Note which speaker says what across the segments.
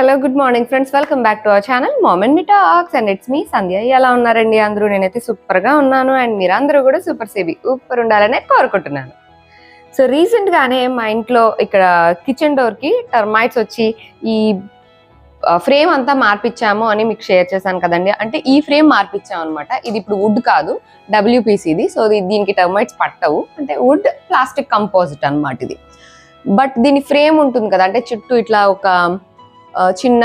Speaker 1: Hello good morning friends. Welcome back to our channel moment me talks and it's me Sandhya. ఎలా ఉన్నారండి? అందరూ నేనైతే సూపర్గా ఉన్నాను. అండ్ మీరందరూ కూడా సూపర్ సేవి సూపర్ ఉండాలనే కోరుకుంటున్నాను. సో రీసెంట్గానే మా ఇంట్లో ఇక్కడ కిచెన్ డోర్కి టర్మైట్స్ వచ్చి ఈ ఫ్రేమ్ అంతా మార్పిచ్చాము అని మీకు షేర్ చేశాను కదండి. అంటే ఈ ఫ్రేమ్ మార్పించాము అనమాట ఇది ఇప్పుడు వుడ్ కాదు డబ్ల్యూపీసీది సో దీనికి టర్మైట్స్ పట్టవు. అంటే వుడ్ ప్లాస్టిక్ కంపోజిట్ అన్నమాట ఇది. బట్ దీని ఫ్రేమ్ ఉంటుంది కదా అంటే చుట్టూ ఇట్లా ఒక చిన్న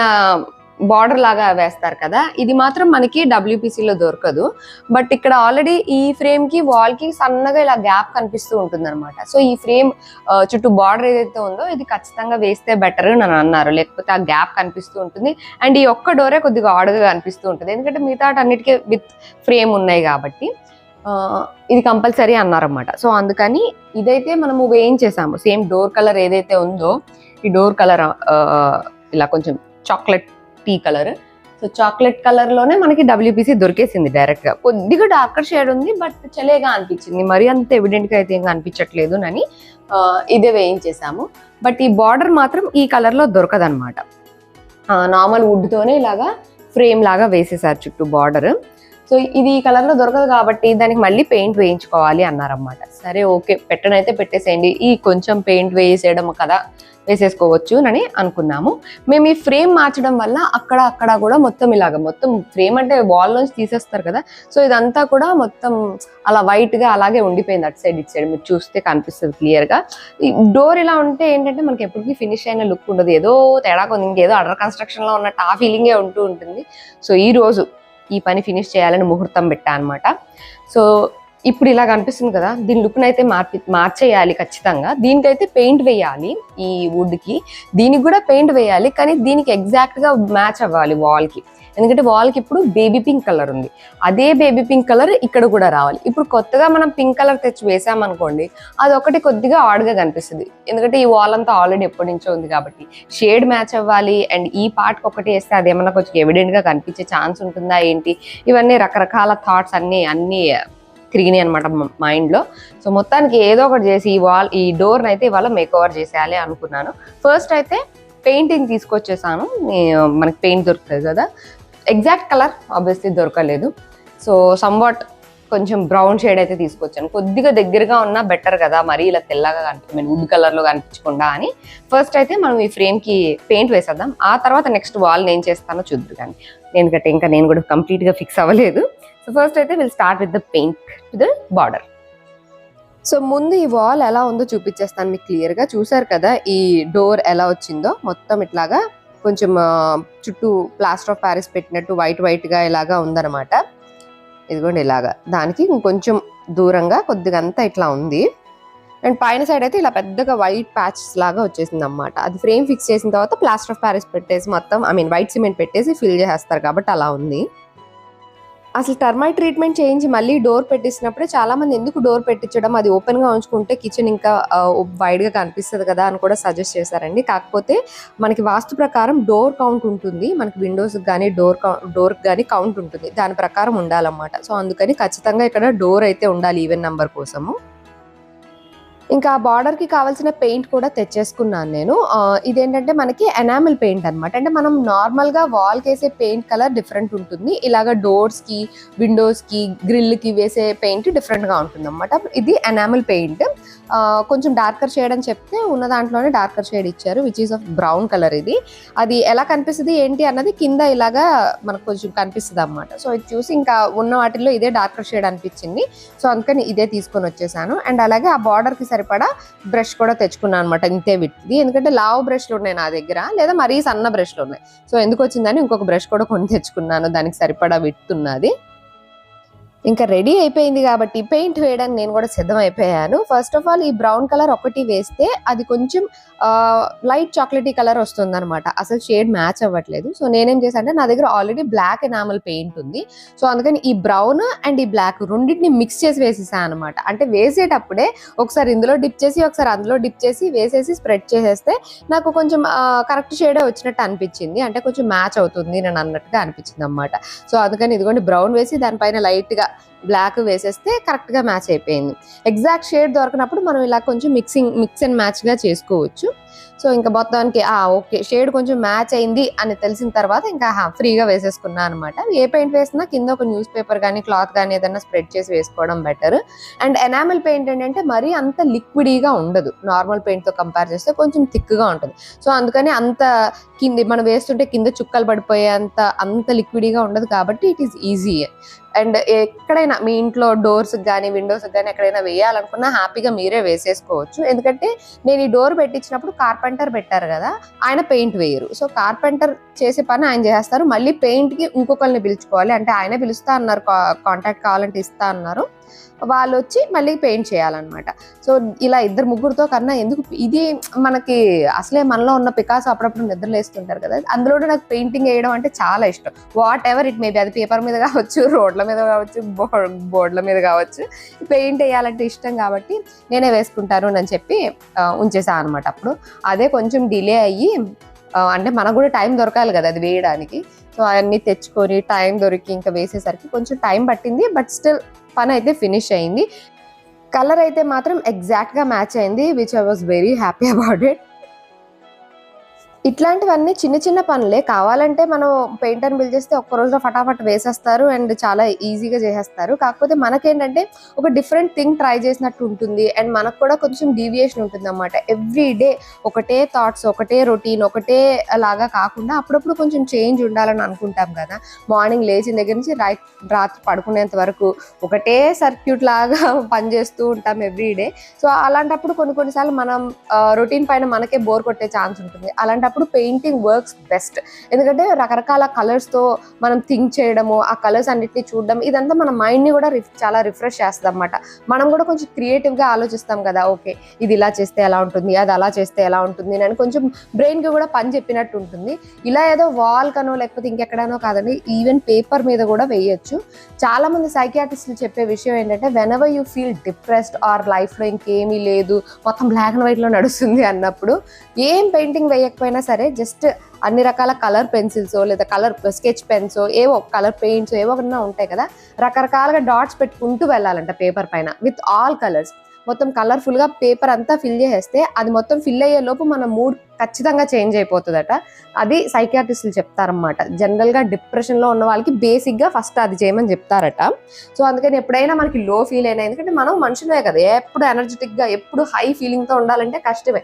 Speaker 1: బార్డర్ లాగా వేస్తారు కదా. ఇది మాత్రం మనకి డబ్ల్యూపీసీలో లో దొరకదు. బట్ ఇక్కడ ఆల్రెడీ ఈ ఫ్రేమ్కి వాల్కి సన్నగా ఇలా గ్యాప్ కనిపిస్తూ ఉంటుంది అనమాట సో ఈ ఫ్రేమ్ చుట్టూ బార్డర్ ఏదైతే ఉందో ఇది ఖచ్చితంగా వేస్తే బెటర్ అని అన్నారు. లేకపోతే ఆ గ్యాప్ కనిపిస్తూ ఉంటుంది. అండ్ ఈ ఒక్క డోరే కొద్దిగా ఆడుగా కనిపిస్తూ ఉంటుంది. ఎందుకంటే మిగతా అన్నిటికీ విత్ ఫ్రేమ్ ఉన్నాయి కాబట్టి ఇది కంపల్సరీ అన్నారన్నమాట. సో అందుకని ఇదైతే మనము వేయించేసాము. సేమ్ డోర్ కలర్ ఏదైతే ఉందో ఈ డోర్ కలర్ ఇలా కొంచెం chocolate tea colour so chocolate కలర్లోనే మనకి డబ్ల్యూపీసీ దొరికేసింది డైరెక్ట్గా కొద్దిగా డార్కర్ షేడ్ ఉంది బట్ చలేగా అనిపించింది. మరీ అంత ఎవిడెంట్గా అయితే ఏం అనిపించట్లేదు అని ఇదే వేయించేసాము. బట్ ఈ బార్డర్ మాత్రం ఈ కలర్లో దొరకదనమాట నార్మల్ వుడ్తోనే ఇలాగా ఫ్రేమ్ లాగా వేసేసారు చుట్టూ బార్డర్ సో ఇది ఈ కలర్లో దొరకదు కాబట్టి దానికి మళ్ళీ పెయింట్ వేయించుకోవాలి అన్నారనమాట సరే ఓకే. పెట్టనైతే పెట్టేసేయండి. ఈ కొంచెం పెయింట్ వేసేయడం కదా వేసేసుకోవచ్చు అని అనుకున్నాము. మేము ఈ ఫ్రేమ్ మార్చడం వల్ల అక్కడ అక్కడ కూడా మొత్తం ఇలాగ మొత్తం ఫ్రేమ్ అంటే వాల్ నుంచి తీసేస్తారు కదా సో ఇదంతా కూడా మొత్తం అలా వైట్గా అలాగే ఉండిపోయింది అటు సైడ్ ఇటు సైడ్. మీరు చూస్తే కనిపిస్తుంది క్లియర్గా ఈ డోర్ ఇలా ఉంటే ఏంటంటే మనకి ఎప్పటికీ ఫినిష్ అయిన లుక్ ఉండదు. ఏదో తేడా కొంది ఇంకేదో అండర్ కన్స్ట్రక్షన్లో ఉన్నట్టు ఆ ఫీలింగే ఉంటూ ఉంటుంది. సో ఈ రోజు ఈ పని ఫినిష్ చేయాలని ముహూర్తం పెట్టా అనమాట సో ఇప్పుడు ఇలా కనిపిస్తుంది కదా దీని లుక్ని అయితే మార్పి మార్చేయాలి ఖచ్చితంగా. దీనికైతే పెయింట్ వేయాలి ఈ వుడ్కి. దీనికి కూడా పెయింట్ వేయాలి కానీ దీనికి ఎగ్జాక్ట్గా మ్యాచ్ అవ్వాలి వాల్కి. ఎందుకంటే వాల్కి ఇప్పుడు బేబీ పింక్ కలర్ ఉంది. అదే బేబీ పింక్ కలర్ ఇక్కడ కూడా రావాలి. ఇప్పుడు కొత్తగా మనం పింక్ కలర్ తెచ్చి వేసామనుకోండి అది ఒకటి కొద్దిగా ఆడ్గా కనిపిస్తుంది. ఎందుకంటే ఈ వాల్ అంతా ఆల్రెడీ ఎప్పటి నుంచో ఉంది కాబట్టి. షేడ్ మ్యాచ్ అవ్వాలి అండ్ ఈ పార్ట్కి ఒకటి వేస్తే అది కొంచెం ఎవిడెంట్గా కనిపించే ఛాన్స్ ఉంటుందా ఏంటి? ఇవన్నీ రకరకాల థాట్స్ అన్నీ అన్నీ తిరిగినాయి అనమాట మైండ్లో సో మొత్తానికి ఏదో ఒకటి చేసి ఈ వాల్ ఈ డోర్ని అయితే ఇవాళ మేకోవర్ ఓవర్ చేసేయాలి అనుకున్నాను. ఫస్ట్ అయితే పెయింటింగ్ తీసుకొచ్చేసాను. మనకి పెయింట్ దొరుకుతుంది కదా. ఎగ్జాక్ట్ కలర్ ఆబ్వియస్లీ దొరకలేదు. సో సమ్వాట్ కొంచెం బ్రౌన్ షేడ్ అయితే తీసుకొచ్చాను. కొద్దిగా దగ్గరగా ఉన్నా బెటర్ కదా. మరీ ఇలా తెల్లగా కనిపి మీన్ వుడ్ కలర్లో కనిపించకుండా అని. ఫస్ట్ అయితే మనం ఈ ఫ్రేమ్కి పెయింట్ వేసేద్దాం. ఆ తర్వాత నెక్స్ట్ వాల్ నేను చేస్తానో చూద్దు కానీ ఎందుకంటే ఇంకా నేను కూడా కంప్లీట్గా ఫిక్స్ అవ్వలేదు. సో ఫస్ట్ అయితే will start with the paint to the border so ముందు ఈ వాల్ ఎలా ఉందో చూపించేస్తాను మీకు క్లియర్గా. చూసారు కదా ఈ డోర్ ఎలా వచ్చిందో? మొత్తం ఇట్లాగా కొంచెం చుట్టూ ప్లాస్టర్ ఆఫ్ ప్యారిస్ పెట్టినట్టు వైట్ వైట్గా ఇలాగా ఉందన్నమాట. ఇదిగోండి ఇలాగా. దానికి ఇంకొంచెం దూరంగా కొద్దిగా అంతా ఇట్లా ఉంది. అండ్ పైన సైడ్ అయితే ఇలా పెద్దగా వైట్ ప్యాచెస్ లాగా వచ్చేసింది అనమాట అది ఫ్రేమ్ ఫిక్స్ చేసిన తర్వాత ప్లాస్టర్ ఆఫ్ ప్యారిస్ పెట్టేసి మొత్తం ఐ మీన్ వైట్ సిమెంట్ పెట్టేసి ఫిల్ చేసేస్తారు కాబట్టి అలా ఉంది. అసలు టర్మైట్ ట్రీట్మెంట్ చేయించి మళ్ళీ డోర్ పెట్టించినప్పుడే చాలా మంది ఎందుకు డోర్ పెట్టించడం? అది ఓపెన్గా ఉంచుకుంటే కిచెన్ ఇంకా వైడ్గా కనిపిస్తుంది కదా అని కూడా సజెస్ట్ చేశారండి. కాకపోతే మనకి వాస్తు ప్రకారం డోర్ కౌంట్ ఉంటుంది. మనకి విండోస్ కానీ డోర్ డోర్ కానీ కౌంట్ ఉంటుంది. దాని ప్రకారం ఉండాలన్నమాట. సో అందుకని ఖచ్చితంగా ఇక్కడ డోర్ అయితే ఉండాలి ఈవెన్ నెంబర్ కోసము. ఇంకా బార్డర్కి కావాల్సిన పెయింట్ కూడా తెచ్చేసుకున్నాను నేను. ఇదేంటంటే మనకి ఎనామిల్ పెయింట్ అన్నమాట. అంటే మనం నార్మల్గా వాల్కి వేసే పెయింట్ కలర్ డిఫరెంట్ ఉంటుంది. ఇలాగ డోర్స్కి విండోస్కి గ్రిల్కి వేసే పెయింట్ డిఫరెంట్గా ఉంటుంది అనమాట ఇది ఎనామిల్ పెయింట్ కొంచెం డార్కర్ షేడ్ అని చెప్తే ఉన్న దాంట్లోనే డార్కర్ షేడ్ ఇచ్చారు which is of brown colour ఇది. అది ఎలా కనిపిస్తుంది ఏంటి అన్నది కింద ఇలాగా మనకు కొంచెం కనిపిస్తుంది అనమాట సో ఇది చూసి ఇంకా ఉన్న వాటిల్లో ఇదే డార్కర్ షేడ్ అనిపించింది. సో అందుకని ఇదే తీసుకొని వచ్చేసాను. అండ్ అలాగే ఆ బార్డర్కి సరిపడా బ్రష్ కూడా తెచ్చుకున్నాను అనమాట ఇంతే విట్టిది ఎందుకంటే లావ్ బ్రష్లు ఉన్నాయి నా దగ్గర లేదా మరీ సన్న బ్రష్లు ఉన్నాయి. సో ఎందుకు వచ్చిందని ఇంకొక బ్రష్ కూడా కొని తెచ్చుకున్నాను. దానికి సరిపడా విట్టున్నది ఇంకా రెడీ అయిపోయింది కాబట్టి పెయింట్ వేయడానికి నేను కూడా సిద్ధం అయిపోయాను ఫస్ట్ ఆఫ్ ఆల్ ఈ బ్రౌన్ కలర్ ఒకటి వేస్తే అది కొంచెం లైట్ చాక్లెటీ కలర్ వస్తుంది అనమాట అసలు షేడ్ మ్యాచ్ అవ్వట్లేదు. సో నేనేం చేశానంటే నా దగ్గర ఆల్రెడీ బ్లాక్ ఎనామల్ పెయింట్ ఉంది. సో అందుకని ఈ బ్రౌన్ అండ్ ఈ బ్లాక్ రెండింటిని మిక్స్ చేసి వేసేసాను అనమాట అంటే వేసేటప్పుడే ఒకసారి ఇందులో డిప్ చేసి ఒకసారి అందులో డిప్ చేసి వేసేసి స్ప్రెడ్ చేసేస్తే నాకు కొంచెం కరెక్ట్ షేడే వచ్చినట్టు అనిపించింది. అంటే కొంచెం మ్యాచ్ అవుతుంది నేను అన్నట్టుగా అనిపించింది అనమాట సో అందుకని ఇదిగోండి బ్రౌన్ వేసి దానిపైన లైట్ 很 బ్లాక్ వేసేస్తే కరెక్ట్గా మ్యాచ్ అయిపోయింది. ఎగ్జాక్ట్ షేడ్ దొరకనప్పుడు మనం ఇలా కొంచెం మిక్సింగ్ మిక్స్ అండ్ మ్యాచ్గా చేసుకోవచ్చు. సో ఇంకా మొత్తానికి ఆ ఓకే షేడ్ కొంచెం మ్యాచ్ అయింది అని తెలిసిన తర్వాత ఇంకా ఫ్రీగా వేసేసుకున్నా అనమాట ఏ పెయింట్ వేసినా కింద ఒక న్యూస్ పేపర్ కానీ క్లాత్ కానీ ఏదైనా స్ప్రెడ్ చేసి వేసుకోవడం బెటర్ అండ్ ఎనామిల్ పెయింట్ ఏంటంటే మరీ అంత లిక్విడీగా ఉండదు. నార్మల్ పెయింట్తో కంపేర్ చేస్తే కొంచెం థిక్గా ఉంటుంది. సో అందుకని అంత కింది మనం వేస్తుంటే కింద చుక్కలు పడిపోయే అంత అంత లిక్విడీగా ఉండదు కాబట్టి ఇట్ ఈస్ ఈజీ అండ్ ఎక్కడైనా మీ ఇంట్లో డోర్స్ కానీ విండోస్ కానీ ఎక్కడైనా వేయాలనుకున్నా హ్యాపీగా మీరే వేసేసుకోవచ్చు. ఎందుకంటే నేను ఈ డోర్ పెట్టించినప్పుడు కార్పెంటర్ పెట్టారు కదా ఆయన పెయింట్ వేయరు. సో కార్పెంటర్ చేసే పని ఆయన చేస్తారు. మళ్ళీ పెయింట్కి ఇంకొకరిని పిలుచుకోవాలి. అంటే ఆయనే పిలుస్తా అన్నారు కాంటాక్ట్ కావాలంటే ఇస్తా అన్నారు. వాళ్ళు వచ్చి మళ్ళీ పెయింట్ చేయాలన్నమాట. సో ఇలా ఇద్దరు ముగ్గురుతో కన్నా ఎందుకు ఇది మనకి అసలే మనలో ఉన్న పికాస్ అప్పుడప్పుడు నిద్రలేస్తుంటారు కదా. అందులో నాకు పెయింటింగ్ వేయడం అంటే చాలా ఇష్టం. వాట్ ఎవర్ ఇట్ మేబీ అది పేపర్ మీద కావచ్చు రోడ్ల మీద కావచ్చు బోర్డుల మీద కావచ్చు పెయింట్ వేయాలంటే ఇష్టం కాబట్టి నేనే వేసుకుంటాను అని చెప్పి ఉంచేసాను అనమాట అప్పుడు. అదే కొంచెం డిలే అయ్యి అంటే మనకు కూడా టైం దొరకాలి కదా అది వేయడానికి. సో అవన్నీ తెచ్చుకొని టైం దొరికి ఇంకా వేసేసరికి కొంచెం టైం పట్టింది. బట్ స్టిల్ పని అయితే ఫినిష్ అయింది. కలర్ అయితే మాత్రం ఎగ్జాక్ట్గా మ్యాచ్ అయింది which I was very happy about it ఇట్లాంటివన్నీ చిన్న చిన్న పనులే. కావాలంటే మనం పెయింటర్ బిల్ చేస్తే ఒక్క రోజులో ఫటాఫట్ వేసేస్తారు అండ్ చాలా ఈజీగా చేసేస్తారు. కాకపోతే మనకేంటంటే ఒక డిఫరెంట్ థింగ్ ట్రై చేసినట్టు ఉంటుంది. అండ్ మనకు కూడా కొంచెం డీవియేషన్ ఉంటుంది అనమాట ఎవ్రీ డే ఒకటే థాట్స్ ఒకటే రొటీన్ ఒకటే లాగా కాకుండా అప్పుడప్పుడు కొంచెం చేంజ్ ఉండాలని అనుకుంటాం కదా. మార్నింగ్ లేచిన దగ్గర నుంచి రైట్ రాత్రి పడుకునేంత వరకు ఒకటే సర్క్యూట్ లాగా పనిచేస్తూ ఉంటాం ఎవ్రీ డే. సో అలాంటప్పుడు కొన్ని కొన్నిసార్లు మనం రొటీన్ పైన మనకే బోర్ కొట్టే ఛాన్స్ ఉంటుంది. అలాంటప్పుడు పెయింటింగ్ వర్క్స్ బెస్ట్. ఎందుకంటే రకరకాల కలర్స్తో మనం థింక్ చేయడము ఆ కలర్స్ అన్నిటిని చూడడం ఇదంతా మన మైండ్ని కూడా రిఫ్ చాలా రిఫ్రెష్ చేస్తుంది అనమాట మనం కూడా కొంచెం క్రియేటివ్గా ఆలోచిస్తాం కదా ఓకే ఇది ఇలా చేస్తే ఎలా ఉంటుంది అది అలా చేస్తే ఎలా ఉంటుంది అని కొంచెం బ్రెయిన్కి కూడా పని చెప్పినట్టు ఉంటుంది. ఇలా ఏదో వాల్ కనో లేకపోతే ఇంకెక్కడనో కాదండి ఈవెన్ పేపర్ మీద కూడా వేయొచ్చు. చాలా మంది సైకియాట్రిస్టులు చెప్పే విషయం ఏంటంటే whenever you feel depressed or లైఫ్లో ఇంకేమీ లేదు మొత్తం బ్లాక్ అండ్ వైట్లో నడుస్తుంది అన్నప్పుడు ఏం పెయింటింగ్ వేయకపోయినా సరే జస్ట్ అన్ని రకాల కలర్ పెన్సిల్స్ లేదా కలర్ స్కెచ్ పెన్స్ ఏవో కలర్ పెయింట్స్ ఏవో ఉన్నా ఉంటాయి కదా. రకరకాలుగా డాట్స్ పెట్టుకుంటూ వెళ్ళాలంట పేపర్ పైన విత్ ఆల్ కలర్స్ మొత్తం కలర్ఫుల్గా పేపర్ అంతా ఫిల్ చేసేస్తే అది మొత్తం ఫిల్ అయ్యే లోపు మన మూడ్ ఖచ్చితంగా చేంజ్ అయిపోతుందట. అది సైకియాట్రిస్టులు చెప్తారనమాట జనరల్గా డిప్రెషన్లో ఉన్న వాళ్ళకి బేసిక్గా ఫస్ట్ అది చేయమని చెప్తారట. సో అందుకని ఎప్పుడైనా మనకి లో ఫీల్ అయినా ఎందుకంటే మనం మనుషులే కదా ఎప్పుడు ఎనర్జెటిక్గా ఎప్పుడు హై ఫీలింగ్తో ఉండాలంటే కష్టమే.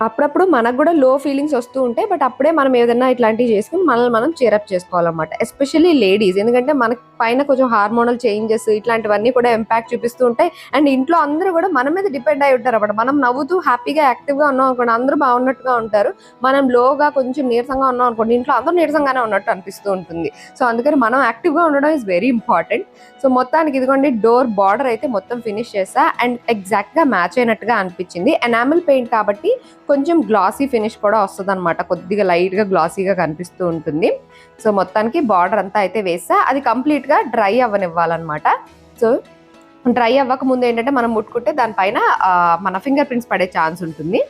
Speaker 1: అప్పుడప్పుడు మనకు కూడా లో ఫీలింగ్స్ వస్తూ ఉంటాయి బట్ అప్పుడే మనం ఏదైనా ఇట్లాంటివి చేసుకుని మనల్ని మనం చేరప్ చేసుకోవాలన్నమాట. ఎస్పెషల్లీ లేడీస్ ఎందుకంటే మనకి పైన కొంచెం హార్మోనల్ చేంజెస్ ఇట్లాంటివన్నీ కూడా ఇంపాక్ట్ చూపిస్తూ ఉంటాయి. అండ్ ఇంట్లో అందరూ కూడా మన మీద డిపెండ్ అయి ఉంటారు అన్నమాట. మనం నవ్వుతూ హ్యాపీగా యాక్టివ్గా ఉన్నాం అనుకోండి అందరూ బాగున్నట్టుగా ఉంటారు. మనం లోగా కొంచెం నీరసంగా ఉన్నాం అనుకోండి ఇంట్లో అందరూ నీరసంగానే ఉన్నట్టు అనిపిస్తూ ఉంటుంది. సో అందుకని మనం యాక్టివ్గా ఉండడం ఇస్ వెరీ ఇంపార్టెంట్ సో మొత్తానికి ఇదిగోండి డోర్ బార్డర్ అయితే మొత్తం ఫినిష్ చేసా. అండ్ ఎగ్జాక్ట్గా మ్యాచ్ అయినట్టుగా అనిపించింది. ఎనామిల్ పెయింట్ కాబట్టి కొంచెం గ్లాసీ ఫినిష్ కూడా వస్తుంది అనమాట కొద్దిగా లైట్గా గ్లాసీగా కనిపిస్తూ ఉంటుంది. సో మొత్తానికి బార్డర్ అంతా అయితే వేస్తా అది కంప్లీట్గా డ్రై అవ్వనివ్వాలన్నమాట. సో డ్రై అవ్వక ముందు ఏంటంటే మనం ముట్టుకుంటే దానిపైన మన ఫింగర్ ప్రింట్స్ పడే ఛాన్స్ ఉంటుంది.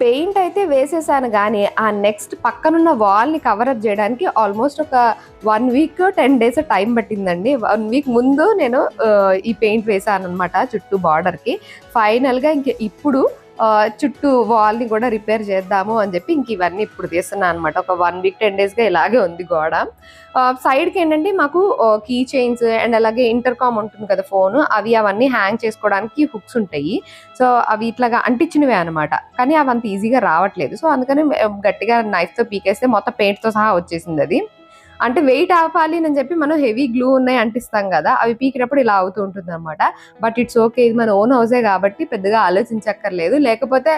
Speaker 1: పెయింట్ అయితే వేసేసాను కానీ ఆ నెక్స్ట్ పక్కనున్న వాల్ని కవర్ అప్ చేయడానికి ఆల్మోస్ట్ ఒక one week ten days time పట్టిందండి. వన్ వీక్ ముందు నేను ఈ పెయింట్ వేసాను అనమాట చుట్టూ బార్డర్కి. ఫైనల్గా ఇంక ఇప్పుడు చుట్టూ వాల్ని కూడా రిపేర్ చేద్దాము అని చెప్పి ఇంక ఇవన్నీ ఇప్పుడు తీస్తున్నాను అనమాట ఒక వన్ వీక్ టెన్ డేస్గా ఇలాగే ఉంది గోడ. సైడ్కి ఏంటంటే మాకు కీ చైన్స్ అండ్ అలాగే ఇంటర్కామ్ ఉంటుంది కదా ఫోన్ అవి అవన్నీ హ్యాంగ్ చేసుకోవడానికి హుక్స్ ఉంటాయి. సో అవి ఇట్లాగా అంటించినవే అనమాట కానీ అవి అంత ఈజీగా రావట్లేదు. సో అందుకని గట్టిగా నైఫ్తో తో పీకేస్తే మొత్తం పెయింట్తో తో సహా వచ్చేసింది అది. అంటే వెయిట్ ఆపాలి అని చెప్పి మనం హెవీ గ్లూ ఉన్నాయి అంటిస్తాం కదా అవి పీకినప్పుడు ఇలా అవుతూ ఉంటుంది అనమాట బట్ ఇట్స్ ఓకే ఇది మన ఓన్ హౌసే కాబట్టి పెద్దగా ఆలోచించక్కర్లేదు. లేకపోతే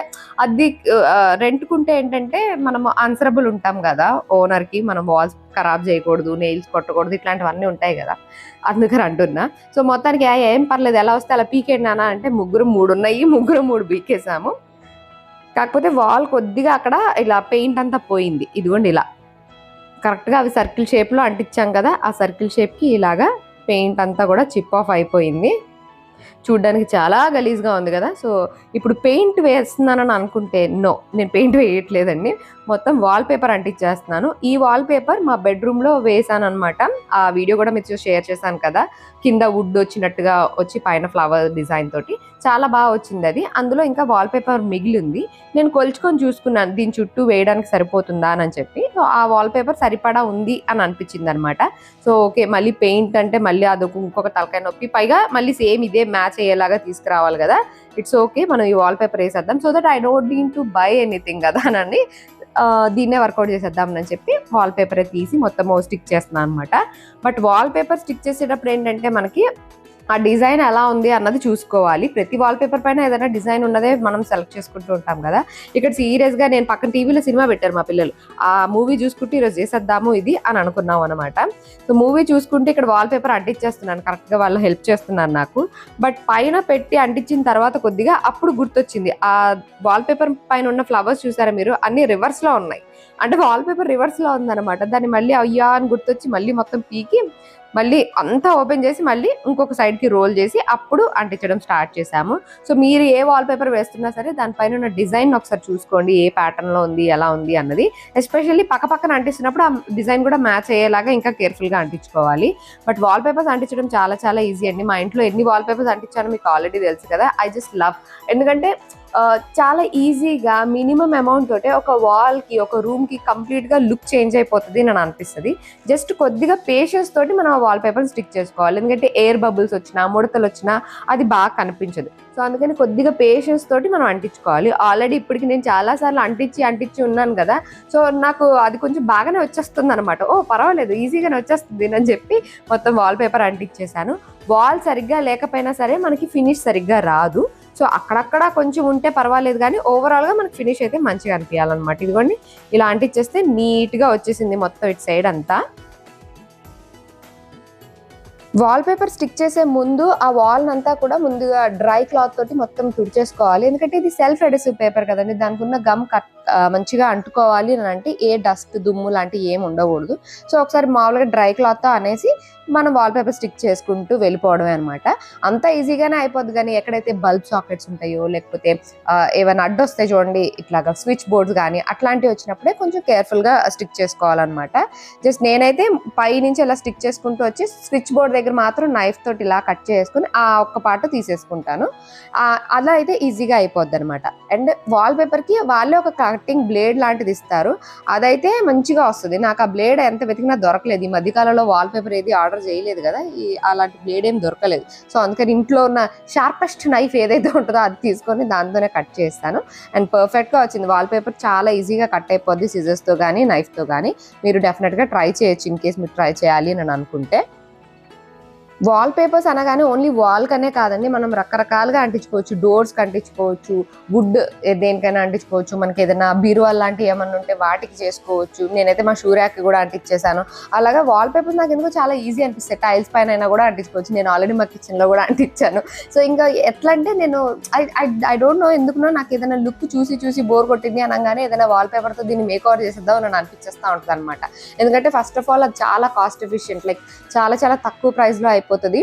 Speaker 1: అది రెంట్కుంటే ఏంటంటే మనం ఆన్సరబుల్ ఉంటాం కదా ఓనర్కి మనం వాల్స్ ఖరాబ్ చేయకూడదు నెయిల్స్ కొట్టకూడదు ఇట్లాంటివన్నీ ఉంటాయి కదా అందుకని అంటున్నా. సో మొత్తానికి ఏం పర్లేదు ఎలా వస్తే అలా పీకేయండి నాన్న అంటే ముగ్గురు మూడు ఉన్నాయి ముగ్గురు మూడు పీకేసాము. కాకపోతే వాల్ కొద్దిగా అక్కడ ఇలా పెయింట్ అంతా పోయింది. ఇదిగోండి ఇలా. కరెక్ట్గా అవి సర్కిల్ షేప్లో అంటించాం కదా ఆ సర్కిల్ షేప్కి ఇలాగా పెయింట్ అంతా కూడా చిప్ ఆఫ్ అయిపోయింది. చూడ్డానికి చాలా గలీజ్గా ఉంది కదా. సో ఇప్పుడు పెయింట్ వేస్తున్నానని అనుకుంటే నో నేను పెయింట్ వేయట్లేదండి. మొత్తం వాల్ పేపర్ అంటించేస్తున్నాను. ఈ వాల్ పేపర్ మా బెడ్రూమ్లో వేసాను అనమాట ఆ వీడియో కూడా మీతో షేర్ చేశాను కదా. కింద వుడ్ వచ్చినట్టుగా వచ్చి పైన ఫ్లవర్ డిజైన్ తోటి. చాలా బాగా వచ్చింది అది. అందులో ఇంకా వాల్ పేపర్ మిగిలి ఉంది నేను కొలుచుకొని చూసుకున్నాను దీని చుట్టూ వేయడానికి సరిపోతుందా అని చెప్పి. సో ఆ వాల్ పేపర్ సరిపడా ఉంది అని అనిపించింది అనమాట సో ఓకే మళ్ళీ పెయింట్ అంటే మళ్ళీ అదొక ఇంకొక తలకాయ నొప్పి. పైగా మళ్ళీ సేమ్ ఇదే మ్యాచ్ అయ్యేలాగా తీసుకురావాలి కదా. ఇట్స్ ఓకే మనం ఈ వాల్ పేపర్ వేసేద్దాం. So that I don't need to buy anything కదా అని దీన్నే వర్కౌట్ చేసేద్దాం అని చెప్పి వాల్ పేపర్ తీసి మొత్తం స్టిక్ చేస్తున్నాను అనమాట బట్ వాల్ పేపర్ స్టిక్ చేసేటప్పుడు ఏంటంటే మనకి ఆ డిజైన్ ఎలా ఉంది అన్నది చూసుకోవాలి. ప్రతి వాల్ పేపర్ పైన ఏదైనా డిజైన్ ఉన్నదే మనం సెలెక్ట్ చేసుకుంటూ ఉంటాం కదా. ఇక్కడ సీరియస్గా నేను పక్కన టీవీలో సినిమా పెట్టారు మా పిల్లలు. ఆ మూవీ చూసుకుంటే ఈరోజు చేసేద్దాము ఇది అని అనుకున్నాం అనమాట సో మూవీ చూసుకుంటే ఇక్కడ వాల్ పేపర్ అంటించేస్తున్నాను. కరెక్ట్గా వాళ్ళు హెల్ప్ చేస్తున్నారు నాకు. బట్ పైన పెట్టి అంటించిన తర్వాత కొద్దిగా అప్పుడు గుర్తొచ్చింది. ఆ వాల్ పేపర్ పైన ఉన్న ఫ్లవర్స్ చూసారా మీరు? అన్ని రివర్స్లో ఉన్నాయి. అంటే వాల్ పేపర్ రివర్స్లో ఉందన్నమాట. దాన్ని మళ్ళీ అయ్యా అని గుర్తొచ్చి మళ్ళీ మొత్తం పీకి మళ్ళీ అంతా ఓపెన్ చేసి మళ్ళీ ఇంకొక సైడ్కి కి రోల్ చేసి అప్పుడు అంటించడం స్టార్ట్ చేసాము సో మీరు ఏ వాల్ పేపర్ వేస్తున్నా సరే దానిపైన ఉన్న డిజైన్ ఒకసారి చూసుకోండి. ఏ ప్యాటర్న్లో ఉంది ఎలా ఉంది అన్నది. ఎస్పెషల్లీ పక్క పక్కన అంటిస్తున్నప్పుడు ఆ డిజైన్ కూడా మ్యాచ్ అయ్యేలాగా ఇంకా కేర్ఫుల్గా అంటించుకోవాలి. బట్ వాల్ పేపర్స్ అంటించడం చాలా చాలా ఈజీ అండి. మా ఇంట్లో ఎన్ని వాల్ పేపర్స్ అంటించానో మీకు ఆల్రెడీ తెలుసు కదా. ఐ జస్ట్ లవ్ ఎందుకంటే చాలా ఈజీగా మినిమం అమౌంట్ తోటే ఒక వాల్కి ఒక రూమ్కి కంప్లీట్గా లుక్ చేంజ్ అయిపోతుంది అని అనిపిస్తుంది. జస్ట్ కొద్దిగా పేషెన్స్ తోటి మనం వాల్ పేపర్ స్టిక్ చేసుకోవాలి. ఎందుకంటే ఎయిర్ బబుల్స్ వచ్చినా ముడతలు వచ్చినా అది బాగా కనిపించదు. సో అందుకని కొద్దిగా పేషెన్స్ తోటి మనం అంటించుకోవాలి. ఆల్రెడీ ఇప్పటికి నేను చాలా సార్లు అంటించి అంటించి ఉన్నాను కదా. సో నాకు అది కొంచెం బాగానే వచ్చేస్తుంది అనమాట ఓ పర్వాలేదు ఈజీగానే వచ్చేస్తుంది అని చెప్పి మొత్తం వాల్ పేపర్ అంటించేసాను వాల్ సరిగ్గా లేకపోయినా సరే మనకి ఫినిష్ సరిగ్గా రాదు. సో అక్కడక్కడ కొంచెం ఉంటే పర్వాలేదు కానీ ఓవరాల్గా మనకి ఫినిష్ అయితే మంచిగా అనిపించాలన్నమాట ఇదిగోండి ఇలా అంటించేస్తే నీట్గా వచ్చేసింది మొత్తం ఇటు సైడ్ అంతా. వాల్ పేపర్ స్టిక్ చేసే ముందు ఆ వాల్ అంతా కూడా ముందుగా డ్రై క్లాత్ తోటి మొత్తం తుడిచేసుకోవాలి. ఎందుకంటే ఇది సెల్ఫ్ అడెసివ్ పేపర్ కదండి. దానికి ఉన్న గమ్ కట్ మంచిగా అంటుకోవాలి అని అంటే ఏ డస్ట్ దుమ్ము లాంటివి ఏమి ఉండకూడదు. సో ఒకసారి మామూలుగా డ్రై క్లాత్తో అనేసి మనం వాల్ పేపర్ స్టిక్ చేసుకుంటూ వెళ్ళిపోవడమే అనమాట అంత ఈజీగానే అయిపోద్ది కానీ ఎక్కడైతే బల్బ్ సాకెట్స్ ఉంటాయో లేకపోతే ఏమైనా అడ్డు వస్తాయి చూడండి ఇట్లాగా స్విచ్ బోర్డ్స్ కానీ అట్లాంటివి వచ్చినప్పుడే కొంచెం కేర్ఫుల్గా స్టిక్ చేసుకోవాలన్నమాట. జస్ట్ నేనైతే పై నుంచి ఇలా స్టిక్ చేసుకుంటూ వచ్చి స్విచ్ బోర్డ్ దగ్గర మాత్రం నైఫ్ తోటి ఇలా కట్ చేసుకుని ఆ ఒక్క పార్ట్ తీసేసుకుంటాను. అలా అయితే ఈజీగా అయిపోద్ది అనమాట అండ్ వాల్ పేపర్కి వాళ్ళే ఒక కటింగ్ బ్లేడ్ లాంటిది ఇస్తారు. అదైతే మంచిగా వస్తుంది. నాకు ఆ బ్లేడ్ ఎంత వెతికినా దొరకలేదు. ఈ మధ్యకాలంలో వాల్ పేపర్ ఏది ఆర్డర్ చేయలేదు కదా ఈ అలాంటి బ్లేడ్ ఏం దొరకలేదు. సో అందుకని ఇంట్లో ఉన్న షార్పెస్ట్ నైఫ్ ఏదైతే ఉంటుందో అది తీసుకొని దాంతోనే కట్ చేస్తాను. అండ్ పర్ఫెక్ట్గా వచ్చింది. వాల్ పేపర్ చాలా ఈజీగా కట్ అయిపోద్ది సిజర్స్తో తో కానీ నైఫ్తో కానీ మీరు డెఫినెట్గా ట్రై చేయొచ్చు. ఇన్ కేస్ మీరు ట్రై చేయాలి అని అనుకుంటే. వాల్ పేపర్స్ అనగానే ఓన్లీ వాల్ కనే కాదండి. మనం రకరకాలుగా అంటించుకోవచ్చు. డోర్స్ అంటించుకోవచ్చు వుడ్ దేనికైనా అంటించుకోవచ్చు. మనకి ఏదైనా బీరువాల్ లాంటివి ఏమన్నా ఉంటే వాటికి చేసుకోవచ్చు. నేనైతే మా షూర్యాకి కూడా అంటించేసాను అలాగే వాల్ పేపర్స్ నాకు ఎందుకు చాలా ఈజీ అనిపిస్తాయి. టైల్స్ పైన అయినా కూడా అంటించుకోవచ్చు. నేను ఆల్రెడీ మా కిచెన్లో కూడా అంటించాను. సో ఇంకా ఎట్లా అంటే నేను ఐ ఐ డోంట్ నో ఎందుకునో నాకు ఏదైనా లుక్ చూసి చూసి బోర్ కొట్టింది అనగానే ఏదైనా వాల్ పేపర్తో దీన్ని మేక్ ఓవర్ చేసేద్దాం నన్ను అనిపించేస్తూ ఉంటుంది అనమాట ఎందుకంటే ఫస్ట్ ఆఫ్ ఆల్ అది చాలా కాస్ట్ ఎఫిషియెంట్ లైక్ చాలా చాలా తక్కువ ప్రైస్లో లో అయిపోతుంది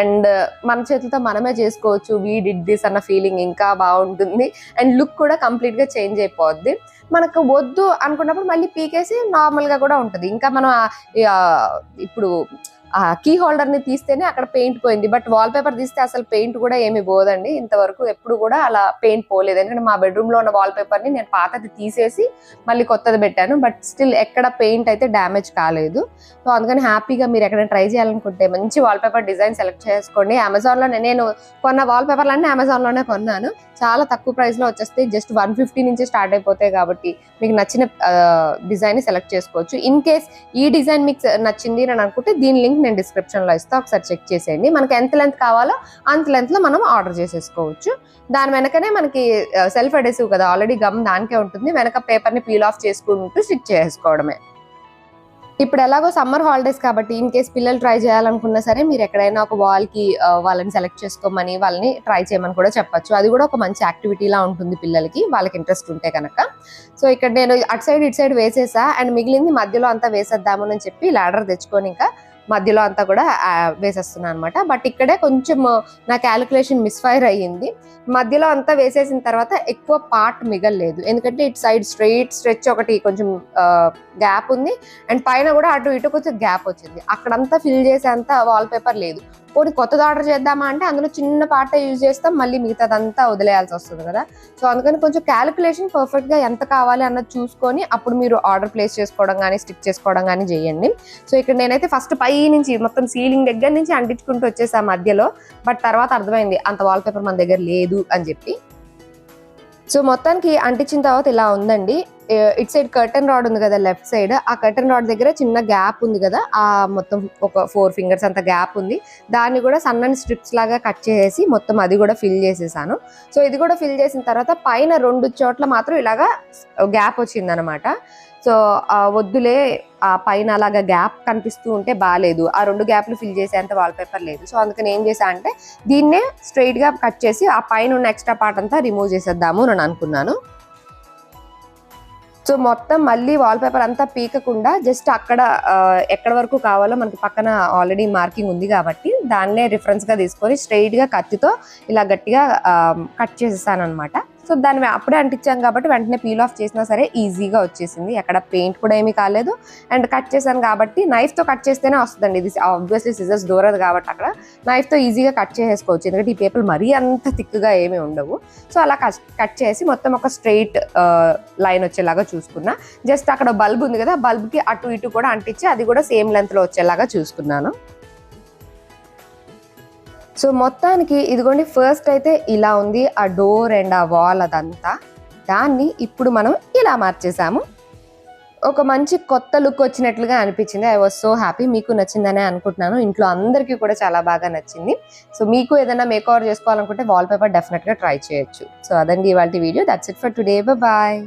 Speaker 1: అండ్ um, uh, మన చేతులతో మనమే చేసుకోవచ్చు. వీ డిడ్ దిస్ అన్న ఫీలింగ్ ఇంకా బాగుంటుంది. అండ్ లుక్ కూడా కంప్లీట్గా చేంజ్ అయిపోద్ది. మనకు వద్దు అనుకున్నప్పుడు మళ్ళీ పీకేసి నార్మల్గా కూడా ఉంటుంది. ఇంకా మనం ఇప్పుడు ఆ కీ హోల్డర్ని తీస్తేనే అక్కడ పెయింట్ పోయింది. బట్ వాల్ పేపర్ తీస్తే అసలు పెయింట్ కూడా ఏమి పోదండి. ఇంతవరకు ఎప్పుడు కూడా అలా పెయింట్ పోలేదు. ఎందుకంటే మా బెడ్రూమ్లో ఉన్న వాల్ పేపర్ని నేను పాతది తీసేసి మళ్ళీ కొత్తది పెట్టాను. బట్ స్టిల్ ఎక్కడ పెయింట్ అయితే డ్యామేజ్ కాలేదు. సో అందుకని హ్యాపీగా మీరు ఎక్కడైనా ట్రై చేయాలనుకుంటే మంచి వాల్ పేపర్ డిజైన్ సెలెక్ట్ చేసుకోండి. అమెజాన్లో నేను కొన్న వాల్ పేపర్లన్నీ అన్ని అమెజాన్లోనే కొన్నాను. చాలా తక్కువ ప్రైస్లో జస్ట్ వన్ ఫిఫ్టీ నుంచి స్టార్ట్ అయిపోతాయి కాబట్టి మీకు నచ్చిన డిజైన్ని సెలెక్ట్ చేసుకోవచ్చు. ఇన్ కేస్ ఈ డిజైన్ మీకు నచ్చింది అని అనుకుంటే దీని లింక్ నేను డిస్క్రిప్షన్లో ఇస్తా ఒకసారి చెక్ చేసేయండి. మనకి ఎంత లెంత్ కావాలో అంత లెంత్లో మనం ఆర్డర్ చేసేసుకోవచ్చు. దాని వెనకనే మనకి సెల్ఫ్ అడెసివ్ కదా ఆల్రెడీ గమ్ దానికే ఉంటుంది. వెనక పేపర్ని పీల్ ఆఫ్ చేసుకుంటూ స్టిక్ చేసుకోవడమే. ఇప్పుడు ఎలాగో సమ్మర్ హాలిడేస్ కాబట్టి ఇన్ కేస్ పిల్లలు ట్రై చేయాలనుకున్నా సరే మీరు ఎక్కడైనా ఒక వాల్కి వాళ్ళని సెలెక్ట్ చేసుకోమని వాళ్ళని ట్రై చేయమని కూడా చెప్పచ్చు. అది కూడా ఒక మంచి యాక్టివిటీ లా ఉంటుంది పిల్లలకి వాళ్ళకి ఇంట్రెస్ట్ ఉంటే కనుక సో ఇక్కడ నేను అటు సైడ్ ఇటు సైడ్ వేసేసా. అండ్ మిగిలింది మధ్యలో అంతా వేసేద్దాము అని చెప్పి లాడర్ తెచ్చుకొని ఇంకా మధ్యలో అంతా కూడా వేసేస్తున్నాను అనమాట బట్ ఇక్కడే కొంచెం నా క్యాలిక్యులేషన్ మిస్ఫైర్ అయ్యింది. మధ్యలో అంతా వేసేసిన తర్వాత ఎక్కువ పార్ట్ మిగలలేదు. ఎందుకంటే ఇటు సైడ్ స్ట్రైట్ స్ట్రెచ్ ఒకటి కొంచెం గ్యాప్ ఉంది. అండ్ పైన కూడా అటు ఇటు కొంచెం గ్యాప్ వచ్చింది. అక్కడంతా ఫిల్ చేసేంత వాల్ పేపర్ లేదు. పోనీ కొత్తది ఆర్డర్ చేద్దామా అంటే అందులో చిన్న పార్ట్ యూజ్ చేస్తాం మళ్ళీ మిగతాదంతా వదిలేయాల్సి వస్తుంది కదా. సో అందుకని కొంచెం క్యాలిక్యులేషన్ పర్ఫెక్ట్గా ఎంత కావాలి అన్నది చూసుకొని అప్పుడు మీరు ఆర్డర్ ప్లేస్ చేసుకోవడం కానీ స్టిక్ చేసుకోవడం కానీ చేయండి. సో ఇక్కడ నేనైతే ఫస్ట్ పై నుంచి మొత్తం సీలింగ్ దగ్గర నుంచి అంటించుకుంటూ వచ్చేసా మధ్యలో. బట్ తర్వాత అర్థమైంది అంత వాల్ పేపర్ మన దగ్గర లేదు అని చెప్పి. సో మొత్తానికి అంటించిన తర్వాత ఇలా ఉందండి. ఇట్ సైడ్ కర్టన్ రాడ్ ఉంది కదా లెఫ్ట్ సైడ్ ఆ కర్టన్ రాడ్ దగ్గర చిన్న గ్యాప్ ఉంది కదా ఆ మొత్తం ఒక ఫోర్ ఫింగర్స్ అంత గ్యాప్ ఉంది. దాన్ని కూడా సన్నని స్ట్రిప్స్ లాగా కట్ చేసేసి మొత్తం అది కూడా ఫిల్ చేసేసాను. సో ఇది కూడా ఫిల్ చేసిన తర్వాత పైన రెండు చోట్ల మాత్రం ఇలాగా గ్యాప్ వచ్చింది అనమాట సో వద్దులే ఆ పైన అలాగా గ్యాప్ కనిపిస్తూ ఉంటే బాగాలేదు ఆ రెండు గ్యాప్లు ఫిల్ చేసేంత వాల్ పేపర్ లేదు. సో అందుకని ఏం చేసా అంటే దీన్నే స్ట్రెయిట్గా కట్ చేసి ఆ పైన ఉన్న ఎక్స్ట్రా పార్ట్ అంతా రిమూవ్ చేసేద్దాము నేను అనుకున్నాను. సో మొత్తం మళ్ళీ వాల్ పేపర్ అంతా పీకకుండా జస్ట్ అక్కడ ఎక్కడ వరకు కావాలో మనకి పక్కన ఆల్రెడీ మార్కింగ్ ఉంది కాబట్టి దాన్నే రిఫరెన్స్గా తీసుకొని స్ట్రెయిట్గా కత్తితో ఇలా గట్టిగా కట్ చేసేసాను అనమాట సో దాన్ని అప్పుడే అంటించాం కాబట్టి వెంటనే పీల్ ఆఫ్ చేసినా సరే ఈజీగా వచ్చేసింది. ఎక్కడ పెయింట్ కూడా ఏమీ కాలేదు. అండ్ కట్ చేశాను కాబట్టి నైఫ్తో కట్ చేస్తేనే వస్తుందండి. ఇది ఆబ్వియస్లీ సిజర్స్ దూరదు కాబట్టి అక్కడ నైఫ్తో ఈజీగా కట్ చేసేసుకోవచ్చు. ఎందుకంటే ఈ పేపర్ మరీ అంత థిక్గా ఏమీ ఉండవు. సో అలా కట్ చేసి మొత్తం ఒక స్ట్రైట్ లైన్ వచ్చేలాగా చూసుకున్నా. జస్ట్ అక్కడ బల్బ్ ఉంది కదా బల్బ్కి అటు ఇటు కూడా అంటించి అది కూడా సేమ్ లెంత్లో వచ్చేలాగా చూసుకున్నాను. సో మొత్తానికి ఇదిగోండి ఫస్ట్ అయితే ఇలా ఉంది ఆ డోర్ అండ్ ఆ వాల్ అదంతా. దాన్ని ఇప్పుడు మనం ఇలా మార్చేసాము ఒక మంచి కొత్త లుక్ వచ్చినట్లుగా అనిపించింది. ఐ వాజ్ సో హ్యాపీ మీకు నచ్చిందనే అనుకుంటున్నాను. ఇంట్లో అందరికీ కూడా చాలా బాగా నచ్చింది. సో మీకు ఏదైనా మేక్ ఓవర్ చేసుకోవాలనుకుంటే వాల్ పేపర్ డెఫినెట్గా ట్రై చేయొచ్చు. సో అదండి ఇవాళ video that's it for today bye